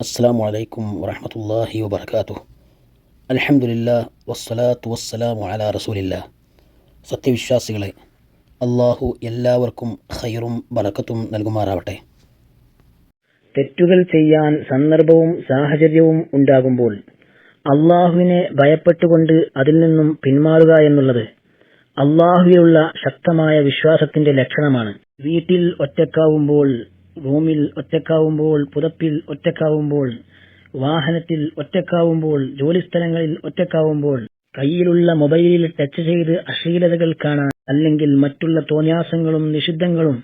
അസ്സാം വലൈക്കും വറഹമത്തല്ലാഹി വബർക്കാത്തു അലഹമുല്ല വസ്സലാത്തു വസ്സലാമു അല റസൂലില്ല സത്യവിശ്വാസികളെ അള്ളാഹു എല്ലാവർക്കും ഖൈറും ബറക്കത്തും നൽകുമാറാവട്ടെ. തെറ്റുകൾ ചെയ്യാൻ സന്ദർഭവും സാഹചര്യവും ഉണ്ടാകുമ്പോൾ അള്ളാഹുവിനെ ഭയപ്പെട്ടുകൊണ്ട് അതിൽ നിന്നും പിന്മാറുക എന്നുള്ളത് അള്ളാഹുവിലുള്ള ശക്തമായ വിശ്വാസത്തിന്റെ ലക്ഷണമാണ്. വീട്ടിൽ ഒറ്റക്കാവുമ്പോൾ റൂമിൽ ഒറ്റക്കാവുമ്പോൾ പുതപ്പിൽ ഒറ്റക്കാവുമ്പോൾ വാഹനത്തിൽ ഒറ്റക്കാവുമ്പോൾ ജോലിസ്ഥലങ്ങളിൽ ഒറ്റക്കാവുമ്പോൾ കയ്യിലുള്ള മൊബൈലിൽ ടച്ച് ചെയ്ത് അശ്ലീലതകൾ കാണാൻ അല്ലെങ്കിൽ മറ്റുള്ള തോന്യാസങ്ങളും നിഷിദ്ധങ്ങളും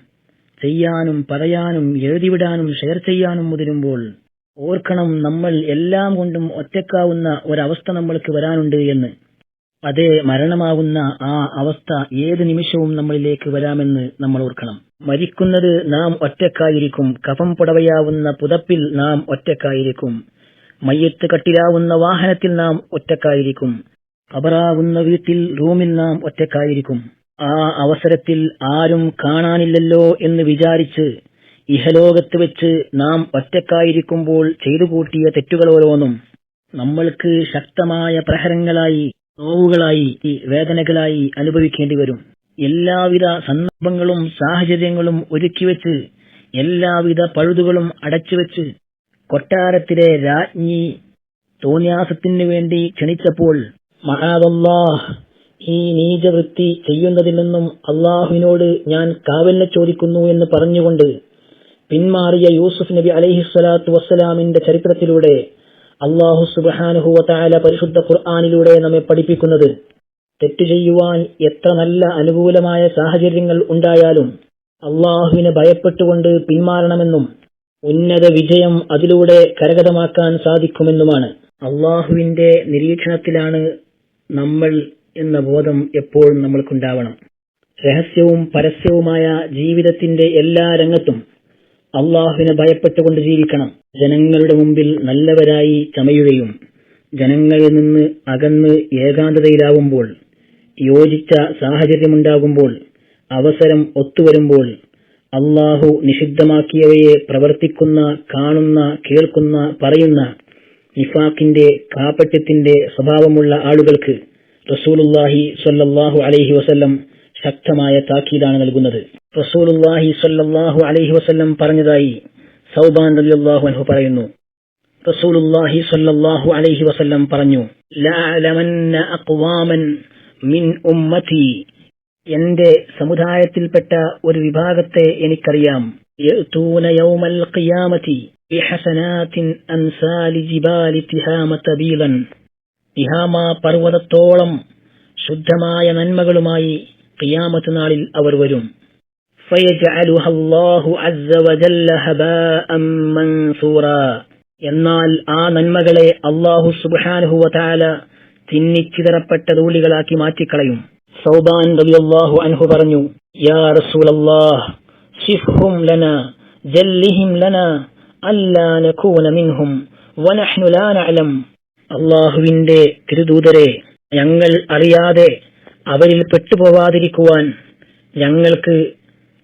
ചെയ്യാനും പറയാനും എഴുതിവിടാനും ഷെയർ ചെയ്യാനും മുതിരുമ്പോൾ ഓർക്കണം നമ്മൾ എല്ലാം കൊണ്ടും ഒറ്റക്കാവുന്ന ഒരവസ്ഥ നമ്മൾക്ക് വരാനുണ്ട് എന്ന്. അതേ മരണമാകുന്ന ആ അവസ്ഥ ഏത് നിമിഷവും നമ്മളിലേക്ക് വരാമെന്ന് നമ്മൾ ഓർക്കണം. മരിക്കുന്നത് നാം ഒറ്റക്കായിരിക്കും. കഫം പുടവയാവുന്ന പുതപ്പിൽ നാം ഒറ്റക്കായിരിക്കും. മയ്യത്ത് കട്ടിലാവുന്ന വാഹനത്തിൽ നാം ഒറ്റക്കായിരിക്കും. കബറാകുന്ന വീട്ടിൽ റൂമിൽ നാം ഒറ്റക്കായിരിക്കും. ആ അവസരത്തിൽ ആരും കാണാനില്ലല്ലോ എന്ന് വിചാരിച്ച് ഇഹലോകത്ത് വെച്ച് നാം ഒറ്റക്കായിരിക്കുമ്പോൾ ചെയ്തു കൂട്ടിയ തെറ്റുകളോരോന്നും നമ്മൾക്ക് ശക്തമായ പ്രഹരങ്ങളായി നോവുകളായി വേദനകളായി അനുഭവിക്കേണ്ടി വരും. എല്ലാവിധ സന്ദർഭങ്ങളും സാഹചര്യങ്ങളും ഒരുക്കിവെച്ച് എല്ലാവിധ പഴുതുകളും അടച്ചുവെച്ച് കൊട്ടാരത്തിലെ രാജ്ഞി തോന്യാസത്തിന് വേണ്ടി ക്ഷണിച്ചപ്പോൾ മഹാദല്ലാഹ് ഈ നീചവൃത്തി ചെയ്യുന്നതിൽ നിന്നും അള്ളാഹുവിനോട് ഞാൻ കാവലിനെ ചോദിക്കുന്നു എന്ന് പറഞ്ഞുകൊണ്ട് പിന്മാറിയ യൂസുഫ് നബി അലഹിസ്വലാത്തു വസ്സലാമിന്റെ ചരിത്രത്തിലൂടെ അള്ളാഹു സുബാനുഹുവല പരിശുദ്ധ ഖുർആാനിലൂടെ നമ്മെ പഠിപ്പിക്കുന്നത് തെറ്റു ചെയ്യുവാൻ എത്ര നല്ല അനുകൂലമായ സാഹചര്യങ്ങൾ ഉണ്ടായാലും അള്ളാഹുവിനെ ഭയപ്പെട്ടുകൊണ്ട് പിന്മാറണമെന്നും ഉന്നത വിജയം അതിലൂടെ കരകതമാക്കാൻ സാധിക്കുമെന്നുമാണ്. അള്ളാഹുവിന്റെ നിരീക്ഷണത്തിലാണ് നമ്മൾ എന്ന ബോധം എപ്പോഴും നമ്മൾക്കുണ്ടാവണം. രഹസ്യവും പരസ്യവുമായ ജീവിതത്തിന്റെ എല്ലാ രംഗത്തും അള്ളാഹുവിനെ ഭയപ്പെട്ടുകൊണ്ട് ജീവിക്കണം. ജനങ്ങളുടെ മുമ്പിൽ നല്ലവരായി ചമയുകയും ജനങ്ങളിൽ നിന്ന് അകന്ന് ഏകാന്തതയിലാവുമ്പോൾ യോജിച്ച സാഹചര്യമുണ്ടാകുമ്പോൾ അവസരം ഒത്തുവരുമ്പോൾ അള്ളാഹു നിഷിദ്ധമാക്കിയവയെ പ്രവർത്തിക്കുന്ന കാണുന്ന കേൾക്കുന്ന പറയുന്ന നിഫാഖിന്റെ കാപ്പറ്റ്യത്തിന്റെ സ്വഭാവമുള്ള ആളുകൾക്ക് റസൂലുല്ലാഹി സ്വല്ലല്ലാഹു അലൈഹി വസല്ലം ശക്തമായ താക്കീതാണ് നൽകുന്നത്. റസൂലുല്ലാഹി സ്വല്ലല്ലാഹു അലൈഹി വസല്ലം പറഞ്ഞതായി സൗബാൻ റളിയല്ലാഹു അൻഹു പറയുന്നു. റസൂലുല്ലാഹി സ്വല്ലല്ലാഹു അലൈഹി വസല്ലം പറഞ്ഞു അഖ്വാമൻ മിൻ ഉമ്മതി എന്റെ സമുദായത്തിൽപ്പെട്ട ഒരു വിഭാഗത്തെ എനിക്കറിയാം. യൗമൽ ഖിയാമത്തി ബിഹസനാത്തിൻ അൻസാലി ജിബാലി തിഹാമത തബീലൻ. തിഹാമ പർവതത്തോളം ശുദ്ധമായ നന്മകളുമായി കിയാമത്ത് നാളിൽ അവർ വരും. എന്നാൽ ആ നന്മകളെ അള്ളാഹു സുബാനുഹുവല തിന്നിച്ചിതറപ്പെട്ട തൂളികളാക്കി മാറ്റിക്കളയും. സൗബാൻ റബിയല്ലാഹു അൻഹു പറഞ്ഞു യാ റസൂലല്ലാഹ് ശിഫ്ഹും ലന ജല്ലിഹിം ലന അല്ലാ നകൂന മിൻഹും വനഹ്നു ലാ നഅലം. അല്ലാഹുവിന്റെ തിരുദൂതരെ ഞങ്ങൾ അറിയാതെ അവരിൽ പെട്ടുപോവാതിരിക്കുവാൻ ഞങ്ങൾക്ക്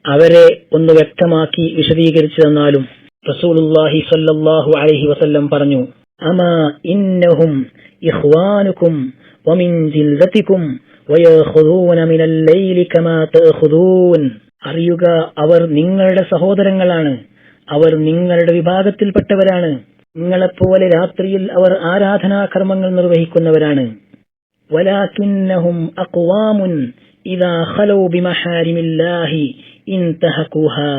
അവരെ ഒന്ന് വ്യക്തമാക്കി വിശദീകരിച്ചു തന്നാലും റസൂലുല്ലാഹി സല്ലല്ലാഹു അലൈഹി വസല്ലം പറഞ്ഞു അമാ ഇന്നഹും ഇഖ്വാനുക്കും വമിൻ അറിയുക അവർ നിങ്ങളുടെ സഹോദരങ്ങളാണ് അവർ നിങ്ങളുടെ വിഭാഗത്തിൽപ്പെട്ടവരാണ് നിങ്ങളെപ്പോലെ രാത്രിയിൽ അവർ ആരാധനാ കർമ്മങ്ങൾ നിർവഹിക്കുന്നവരാണ് اقوام اذا خلو بمحارم الله انتهكوها.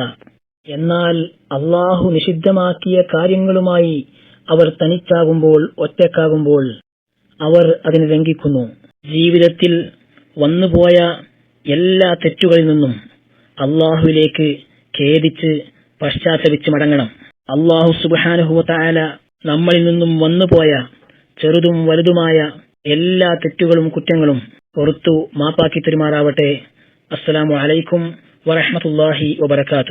എന്നാൽ അള്ളാഹു നിഷിദ്ധമാക്കിയ കാര്യങ്ങളുമായി അവർ തനിച്ചാകുമ്പോൾ ഒറ്റക്കാകുമ്പോൾ അവർ അതിനെ ലംഘിക്കുന്നു. ജീവിതത്തിൽ വന്നുപോയ എല്ലാ തെറ്റുകളിൽ നിന്നും അള്ളാഹുവിലേക്ക് ഖേദിച്ച് പശ്ചാത്തപിച്ച് മടങ്ങണം. അള്ളാഹു സുബാനുഹുവല നമ്മളിൽ നിന്നും വന്നുപോയ ചെറുതും വലുതുമായ എല്ലാ തെറ്റുകളും കുറ്റങ്ങളും പുറത്തു മാപ്പാക്കി പെരുമാറാവട്ടെ അസ്സലാമു അലൈക്കും വറഹമത്തല്ലാഹി വബർക്കാത്തു